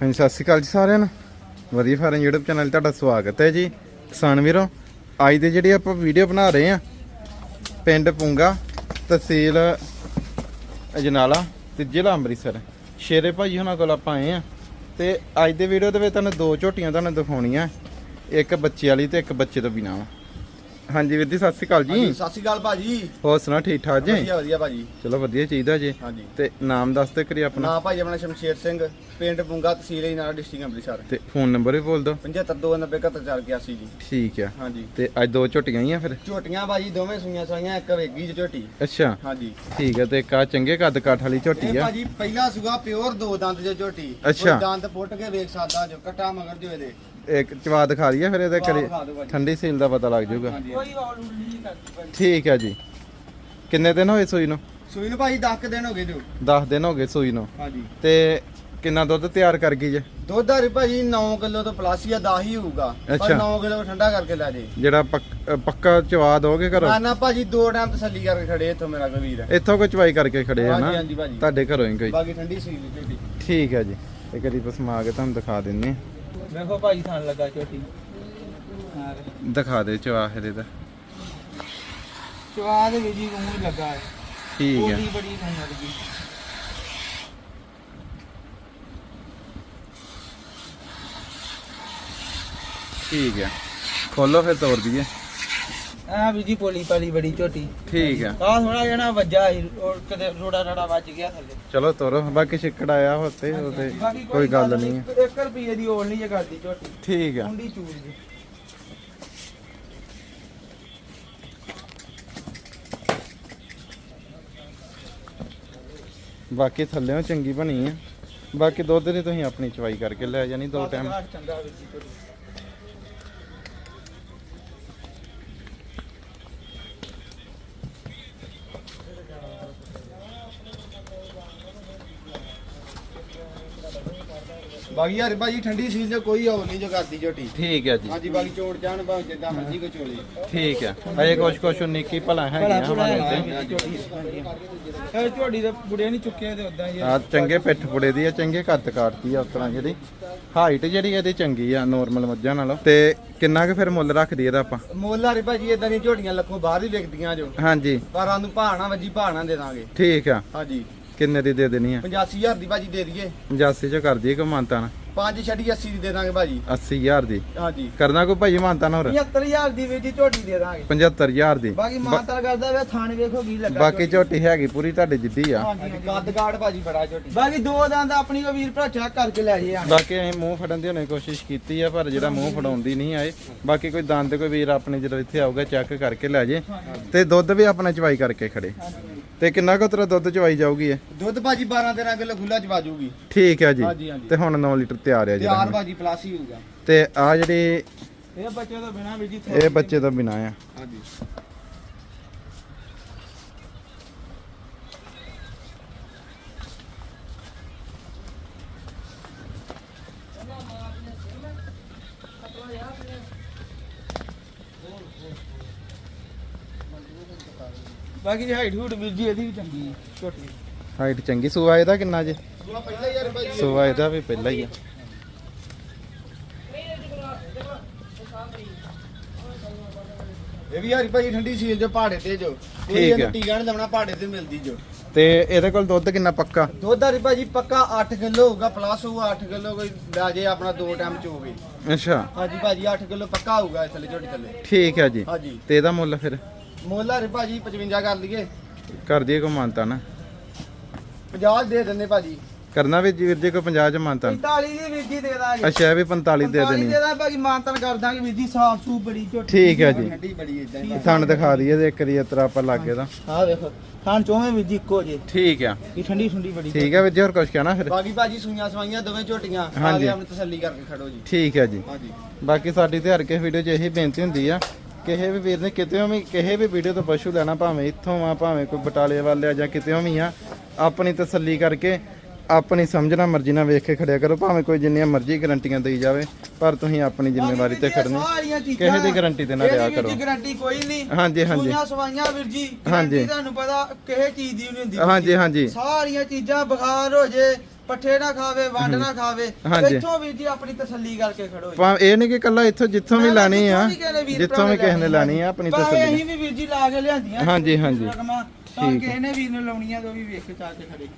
ਹਾਂਜੀ, ਸਤਿ ਸ਼੍ਰੀ ਅਕਾਲ ਜੀ ਸਾਰਿਆਂ ਨੂੰ। ਵਧੀਆ ਫਾਰਮ YouTube ਚੈਨਲ 'ਤੇ ਤੁਹਾਡਾ ਸਵਾਗਤ ਹੈ ਜੀ। ਕਿਸਾਨ ਵੀਰੋ, ਅੱਜ ਦੇ ਜਿਹੜੀ ਆਪਾਂ ਵੀਡੀਓ ਬਣਾ ਰਹੇ ਆ ਪਿੰਡ ਪੁੰਗਾ, ਤਹਿਸੀਲ ਅਜਨਾਲਾ ਤੇ ਜ਼ਿਲ੍ਹਾ ਅੰਮ੍ਰਿਤਸਰ। ਸ਼ੇਰੇ ਭਾਜੀ ਹੁਣਾਂ ਕੋਲ ਆਪਾਂ ਆਏ ਆ ਤੇ ਅੱਜ ਦੇ ਵੀਡੀਓ ਦੇ ਵਿੱਚ ਤੁਹਾਨੂੰ ਦੋ ਝੋਟੀਆਂ ਤੁਹਾਨੂੰ ਦਿਖਾਉਣੀਆਂ। ਇੱਕ ਬੱਚੇ ਵਾਲੀ ਤੇ ਇੱਕ ਬੱਚੇ ਤੋਂ ਬਿਨਾਂ। ਵਾ ਹਾਂਜੀ ਵੀਰ ਜੀ ਸਤਿ ਸ਼੍ਰੀ ਅਕਾਲ ਹਾਂਜੀ ਜੀ ਸਤਿ ਸ਼੍ਰੀ ਅਕਾਲ ਭਾਜੀ। ਹੋਰ ਸੁਣਾ ਠੀਕ ਠਾਕ ਜੀ? ਵਧੀਆ ਵਧੀਆ ਭਾਜੀ। ਚਲੋ ਵਧੀਆ ਚਾਹੀਦਾ ਜੀ। ਹਾਂਜੀ। ਤੇ ਨਾਮ ਦੱਸ ਤੇ ਕਰੀ ਆਪਣਾ। ਨਾਂ ਭਾਜੀ ਆਪਣਾ ਸ਼ਮਸ਼ੇਰ ਸਿੰਘ ਪਿੰਡ ਪੁੰਗਾ ਤਹਿਸੀਲ ਇਨਾਰਾ ਡਿਸਟ੍ਰਿਕਟ ਅੰਮ੍ਰਿਤਸਰ। ਤੇ ਫੋਨ ਨੰਬਰ ਵੀ ਬੋਲ ਦਿਓ। 7529071481 ਜੀ। ਠੀਕ ਆ। ਹਾਂਜੀ। ਤੇ ਅੱਜ ਦੋ ਝੋਟੀਆਂ ਹੀ ਆ ਫਿਰ? ਝੋਟੀਆਂ ਭਾਜੀ ਦੋਵੇਂ ਸੂਈਆਂ ਸੂਈਆਂ ਇੱਕ ਵੇਗੀ ਚ ਝੋਟੀ। ਅੱਛਾ। ਹਾਂਜੀ। ਠੀਕ ਹੈ ਤੇ ਇੱਕ ਆ ਚੰਗੇ ਕੱਦ ਕਾਠ ਵਾਲੀ ਝੋਟੀ ਇਹ ਆ। ਭਾਜੀ ਪਹਿਲਾ ਸੂਗਾ ਪਿਓਰ ਦੋ ਦੰਦ ਜੋ ਝੋਟੀ। ਅੱਛਾ। ਕੋਈ ਦੰਦ ਪੁੱਟ ਕੇ ਵੇਖ ਸਕਦਾ ਜੋ ਕਟਾ ਮਗਰ ਜੋ ਇਹਦੇ। ਇੱਕ ਚਵਾ ਦਿਖਾ ਲਈਏ ਫਿਰ ਇਹਦੇ ਕਰੀ ਦਿਖਾ ਦਿਓ ਭਾਜੀ। ਠੰਡੀ ਸੀਲ ਦਾ ਪਤਾ ਲੱਗ ਜਾਊਗਾ। ਹਾਂਜੀ ਕੋਈ ਵਾਲ ਨਹੀਂ ਕਰਦੀ ਭਾਈ ਠੀਕ ਹੈ ਜੀ। ਕਿੰਨੇ ਦਿਨ ਹੋਏ ਸੂਈ ਨੂੰ? ਸੂਈ ਨੂੰ ਭਾਜੀ 10 ਦਿਨ ਹੋ ਗਏ ਜੋ। 10 ਦਿਨ ਹੋ ਗਏ ਸੂਈ ਨੂੰ। ਹਾਂਜੀ। ਤੇ ਕਿੰਨਾ ਦੁੱਧ ਤਿਆਰ ਕਰ ਗਈ ਜੇ? ਦੁੱਧ ਆ ਭਾਜੀ 9 ਕਿਲੋ ਤੋਂ ਪਲੱਸ ਹੀ ਆ 10 ਹੀ ਹੋਊਗਾ। ਪਰ ਅੱਛਾ। 9 ਕਿਲੋ ਠੰਡਾ ਕਰਕੇ ਲੈ ਜੇ। ਜਿਹੜਾ ਪੱਕ- ਅ, ਪੱਕਾ ਚਵਾ ਦੋਗੇ ਘਰੋਂ? ਨਾ ਨਾ ਭਾਜੀ ਦੋ ਟਾਈਮ ਤਸੱਲੀ ਕਰਕੇ ਖੜੇ ਇੱਥੋਂ ਮੇਰਾ ਕੋਈ ਵੀਰ ਇੱਥੋਂ ਕੋਈ ਚਵਾਈ ਕਰਕੇ ਖੜੇ ਆ ਨਾ? ਹਾਂਜੀ ਹਾਂਜੀ ਭਾਜੀ। ਤੁਹਾਡੇ ਘਰੋਂ ਹੀ ਕੋਈ। ਬਾਕੀ ਠੰਡੀ ਸੀ ਝੋਟੀ ਠੀਕ ਹੈ ਜੀ। ਇਹ ਕਰੀ ਪਸਮਾ ਕੇ ਤੁਹਾਨੂੰ ਦਿਖਾ ਦਿੰਨੇ ਆ। ਵੇਖੋ ਭਾਈ ਥਾਣ ਲੱਗਾ ਝੋਟੀ ਹਾਂ ਦਿਖਾ ਦੇ ਚਵਾ ਇਹਦੇ ਦਾ ਚਵਾ ਦੇ ਹੀ ਮੂੰਹ ਹੀ ਲੱਗਾ ਹੈ। ਠੀਕ ਹੈ। ਬੜੀ ਲੱਗੀ ਠੀਕ ਹੈ। ਖੋਲੋ ਫਿਰ ਤੋੜ ਦਈਏ। ਆ ਵੀ ਜੀ ਪੋਲੀ ਪਾਲੀ ਬੜੀ ਝੋਟੀ। ਠੀਕ ਹੈ ਆ ਥੋੜਾ ਜਣਾ ਵੱਜਾ ਸੀ ਔਰ ਕਦੇ ਰੋੜਾ ਰੜਾ ਵੱਜ ਗਿਆ ਥੱਲੇ। ਚਲੋ ਤੋਰੋ ਬਾਕੀ ਛਿੱਕੜ ਆਇਆ ਹੋਤੇ ਉਹਤੇ ਬਾਕੀ ਕੋਈ ਗੱਲ ਨਹੀਂ 1 ਰੁਪਏ ਦੀ ਓਲ ਨਹੀਂ ਜੇ ਕਰਦੀ ਝੋਟੀ। ਠੀਕ ਆ। ਕੁੰਡੀ ਚੂਰ ਜੀ ਬਾਕੀ ਥੱਲੇੋਂ ਚੰਗੀ ਬਣੀ ਆ। ਬਾਕੀ ਦੁੱਧ ਦੀ ਤੁਸੀਂ ਆਪਣੀ ਚਵਾਈ ਕਰਕੇ ਲੈ ਜਾਣੀ ਦੋ ਟਾਈਮ ਚੰਗਾ ਵੀਰ ਜੀ ਬਾਕੀ ਯਾਰ ਭਾਜੀ ਠੰਡੀ ਸੀਲ ਚ ਕੋਈ ਹੋਰ ਨਹੀਂ ਜੋ ਕਰਦੀ ਝੋਟੀ। ਠੀਕ ਹੈ ਜੀ। ਹਾਂਜੀ ਬਾਕੀ ਚੋੜ ਜਾਣ ਭਾਵੇਂ ਜਿੱਦਾਂ ਮਰਜ਼ੀ ਕੋ ਚੋਲੇ ਠੀਕ ਹੈ। ਅਜੇ ਕੁਛ ਕੁਛ ਨਿੱਕੀ ਭਲਾ ਹੈ ਇਹ ਝੋਟੀ ਦੇ ਬੁੜੇ ਨਹੀਂ ਚੁੱਕੇ ਤੇ ਉਦਾਂ ਹੀ ਆ। ਚੰਗੇ ਪਿੱਠ ਪੁੜੇ ਦੀ ਆ ਚੰਗੇ ਕੱਦ ਕਾਟਦੀ ਆ ਉਸ ਤਰ੍ਹਾਂ ਜਿਹੜੀ। ਹਾਈਟ ਜਿਹੜੀ ਇਹਦੀ ਚੰਗੀ ਆ ਨੋਰਮਲ ਮੱਝਾਂ ਨਾਲੋਂ। ਤੇ ਕਿੰਨਾ ਕੁ ਫਿਰ ਮੁੱਲ ਰੱਖਦੀ ਇਹਦਾ ਆਪਾਂ? ਮੁੱਲ ਆ ਰੇ ਭਾਜੀ ਇਦਾਂ ਦੀਆਂ ਝੋਟੀਆਂ ਲੱਖੋਂ ਬਾਹਰ ਹੀ ਵਿਕਦੀਆਂ ਜੋ। ਹਾਂਜੀ। ਪਰ ਸਾਨੂੰ ਭਾਣਾ ਵੱਜੀ ਭਾਣਾ ਦੇ ਦਾਂਗੇ। ਠੀਕ ਆ। ਹਾਂਜੀ। ਕਿੰਨੇ ਦੀ ਦੇ ਦੇਣੀ ਆ? 85000 ਦੀ ਭਾਜੀ ਦੇ ਦਈਏ। 85 ਚ ਕਰ ਦਈਏ ਕੋ ਮਾਨਤਾਨ 5 ਛੱਡੀ 80 ਦੀ ਦੇ ਦਾਂਗੇ ਭਾਜੀ। 80000 ਦੀ। ਹਾਂਜੀ। ਕਰਨਾ ਕੋਈ ਭਾਈ ਮਾਨਤਾਨ ਹੋਰ। 75000 ਦੀ ਹੀ ਝੋਟੀ ਦੇ ਦਾਂਗੇ। 75000 ਦੀ। ਬਾਕੀ ਮਾਤਰ ਕਰਦਾ ਵੇ ਥਾਣ ਵੇਖੋ ਕੀ ਲੱਗਾ ਬਾਕੀ ਝੋਟੀ। ਹੈਗੀ ਪੂਰੀ ਤੁਹਾਡੀ ਜਿੱਦੀ ਆ। ਕੱਦ ਕਾੜ ਭਾਜੀ ਬੜਾ ਝੋਟੀ। ਬਾਕੀ ਦੋ ਦੰਦ ਆਪਣੀ ਕੋ ਵੀਰ ਭਰਾ ਚੈੱਕ ਕਰਕੇ ਲੈ ਜੇ ਆਣ। ਬਾਕੀ ਅਸੀਂ ਮੂੰਹ ਫੜਨ ਦੀ ਹੁਣੇ ਕੋਸ਼ਿਸ਼ ਕੀਤੀ ਆ ਪਰ ਜਿਹੜਾ ਮੂੰਹ ਫੜਾਉਂਦੀ ਨਹੀਂ ਆਏ। ਬਾਕੀ ਕੋਈ ਦੰਦ ਕੋਈ ਵੀਰ ਆਪਣੇ ਜਦੋਂ ਇੱਥੇ ਆਊਗਾ ਚੈੱਕ ਕਰਕੇ ਲੈ ਜੇ। ਤੇ ਦੁੱਧ ਵੀ ਆਪਣਾ ਚਵਾਈ ਕਰਕੇ ਖੜੇ। ਤੇ ਕਿੰਨਾ ਕੁ ਤੇਰਾ ਦੁੱਧ ਚਵਾਈ ਜਾਊਗੀ ਇਹ? ਦੁੱਧ ਭਾਜੀ 12 13 ਕਿਲੋ ਖੁੱਲਾ ਚ ਵਾਜੂਗੀ ਠੀਕ ਹੈ ਜੀ। ਹਾਂਜੀ, ਹਾਂਜੀ। ਤੇ ਹੁਣ 9 ਲੀਟਰ ਤਿਆਰ ਹੈ ਤਿਆਰ ਜਿਹੜਾ ਭਾਜੀ ਪਲੱਸ ਹੀ ਹੋਊਗਾ। ਤੇ ਆ ਜਿਹੜੀ ਇਹ ਬੱਚੇ ਤੋਂ ਬਿਨਾ ਵੀ ਜੀ ਇਹ ਬੱਚੇ ਤੋਂ ਬਿਨਾ ਆ। ਹਾਂਜੀ। ਬਾਕੀ ਹਾਈਟ ਹੂਟ ਵੀਰ ਜੀ ਇਹਦੀ ਵੀ ਚੰਗੀ ਹੈ ਛੋਟੀ। ਹਾਈਟ ਚੰਗੀ ਸੂਆ ਇਹਦਾ ਕਿੰਨਾ ਜੇ? ਉਹ ਪਹਿਲਾਂ ਯਾਰ ਭਾਜੀ ਸੂਆ ਇਹਦਾ ਵੀ ਪਹਿਲਾਂ ਹੀ ਆ। ਇਹ ਵੀ ਯਾਰ ਭਾਜੀ ਠੰਡੀ ਸੀਲ ਜੋ ਪਹਾੜੇ ਤੇ ਜੋ। ਕੋਈ ਠੀਕ ਇਹਨੂੰ ਹੈ। ਟੀਕਾ ਨਹੀਂ ਲਾਉਣਾ ਪਹਾੜੇ ਤੇ ਮਿਲਦੀ ਜੋ। ਤੇ ਇਹਦੇ ਕੋਲ ਦੁੱਧ ਕਿੰਨਾ ਪੱਕਾ? ਦੁੱਧ ਆ ਭਾਜੀ ਪੱਕਾ 8 ਕਿਲੋ ਹੋਊਗਾ ਪਲੱਸ ਹੋਊਗਾ 8 ਕਿਲੋ ਕੋਈ ਲੈ ਜੇ ਆਪਣਾ ਦੋ ਟਾਈਮ ਚੋਗੇ ਅੱਛਾ। ਹਾਂਜੀ ਭਾਜੀ 8 ਕਿਲੋ ਪੱਕਾ ਹੋਊਗਾ ਥੱਲੇ ਝੋਟੀ ਥੱਲੇ। ਠੀਕ ਹੈ ਜੀ। ਹਾਂਜੀ। ਤੇ ਇਹਦਾ ਮੁੱਲ ਫਿਰ? ਮੁੱਲ ਆ ਰੇ ਭਾਜੀ 55 ਕਰ ਲਈਏ। ਕਰ ਦਈਏ ਕੋ ਮਾਨਤਾ ਨਾ। 50 ਦੇ ਦਿੰਦੇ ਭਾਜੀ। ਕਰਨਾ ਵੀ ਵੀਰ ਜੀ ਕੋ 50 ਚ ਮਾਨਤਾ 45 ਦੀ ਵੀਰ ਜੀ ਦੇ ਦਾਂਗੇ। ਅੱਛਾ ਇਹ ਵੀ 45 ਦੇ 45 ਦੇਣੀ। ਦੇ ਦਾਂ ਬਾਕੀ ਮਾਨਤਨ ਕਰ ਦਾਂਗੇ ਵੀਰ ਜੀ ਸਾਫ਼ ਸੂ ਬੜੀ ਝੋਟੀ ਠੀਕ ਹੈ ਜੀ। ਠੰਡੀ ਬੜੀ ਇਦਾਂ ਹੀ। ਥਣ ਦਿਖਾ ਦਈਏ ਤੇ ਇੱਕ ਰੀ ਇਤਰਾ ਆਪਾਂ ਲਾਗੇ ਦਾ ਆਹ ਵੇਖੋ ਥਾਣ ਚੋਵੇਂ ਵੀਰ ਜੀ ਇੱਕੋ ਜੇ। ਠੀਕ ਆ। ਇਹ ਠੰਡੀ ਠੰਡੀ ਬੜੀ ਠੀਕ ਹੈ ਵੀਰ ਜੀ ਹੋਰ ਕੁਝ ਕਹਿਣਾ ਫਿਰ? ਬਾਕੀ ਭਾਜੀ ਸੂਈਆਂ ਸਵਾਈਆਂ ਦੋਵੇਂ ਝੋਟੀਆਂ। ਆ। ਕੇ ਆਪਣੀ ਤਸੱਲੀ ਕਰਕੇ ਖੜੋ ਜੀ। ਠੀਕ ਹੈ ਜੀ। ਹਾਂਜੀ। ਬਾਕੀ ਸਾਡੀ ਤੇ ਹਰ ਕਿਸੇ ਵੀਡੀਓ 'ਚ ਇਹੀ ਬੇਨਤੀ ਹੁੰਦੀ ਆ ਕਿਸੇ ਵੀ ਵੀਰ ਨੇ ਕਿਤੇ ਵੀ ਕਿਸੇ ਵੀ ਵੀਡੀਓ ਤੋਂ ਪਸ਼ੂ ਲੈਣਾ ਭਾਵੇਂ ਇੱਥੋਂ ਆ ਭਾਵੇਂ ਕੋਈ ਬਟਾਲੇ ਵੱਲ ਆ ਜਾਂ ਕਿਤੇ ਵੀ ਆ ਆਪਣੀ ਤਸੱਲੀ ਕਰਕੇ ਆਪਣੀ ਸਮਝਣਾ ਮਰਜ਼ੀ ਨਾਲ ਵੇਖ ਕੇ ਖੜਿਆ ਕਰੋ ਭਾਵੇਂ ਕੋਈ ਜਿੰਨੀਆਂ ਮਰਜ਼ੀ ਗਰੰਟੀਆਂ ਦੇਈ ਜਾਵੇ ਪਰ ਤੁਸੀਂ ਆਪਣੀ ਜ਼ਿੰਮੇਵਾਰੀ ਤੇ ਖੜਨੀ। ਕਿਸੇ ਦੀ ਗਾਰੰਟੀ ਤੇ ਨਾ ਲਿਆ ਕਰੋ। ਜੀ ਗਾਰੰਟੀ ਕੋਈ ਨਹੀਂ। ਹਾਂਜੀ ਹਾਂਜੀ। ਸਵਾਈਆਂ ਵੀਰ ਜੀ ਹਾਂਜੀ। ਤੁਹਾਨੂੰ ਪਤਾ ਕਿਸੇ ਚੀਜ਼ ਦੀ ਨਹੀਂ ਹੁੰਦੀ ਹਾਂਜੀ। ਹਾਂਜੀ। ਸਾਰੀਆਂ ਚੀਜ਼ਾਂ ਬੁਖਾਰ ਹੋ ਜੇ। ਪੱਠੇ ਨਾ ਖਾਵੇ ਵੰਡ ਨਾ ਖਾਵੇ ਹਾਂਜੀ। ਇੱਥੋਂ ਵੀਰ ਜੀ ਆਪਣੀ ਤਸੱਲੀ ਕਰਕੇ ਖੜੋ ਜੀ। ਭਾਵੇਂ ਇਹ ਨਹੀਂ ਕਿ ਕੱਲਾ ਇੱਥੋਂ ਜਿੱਥੋਂ ਵੀ ਲਾਣੀ ਆ ਜਿੱਥੋਂ ਵੀ ਕਿਸੇ ਨੇ ਲਾਣੀ ਆ ਆਪਣੀ ਭਾਵੇਂ ਤਸੱਲੀ ਅਸੀਂ ਵੀ ਵੀਰ ਜੀ ਲਾ ਕੇ ਲਿਆਂਦੀਆਂ ਹਾਂਜੀ, ਹਾਂਜੀ। ਰਕਮਾਂ ਤਾਂ ਠੀਕ ਕਿਸੇ ਨੇ ਵੀਰ ਨੂੰ ਲਾਉਣੀਆਂ ਤਾਂ ਉਹ ਵੀ ਵੇਖ ਕੇ ਚਾ ਕੇ ਖੜੇ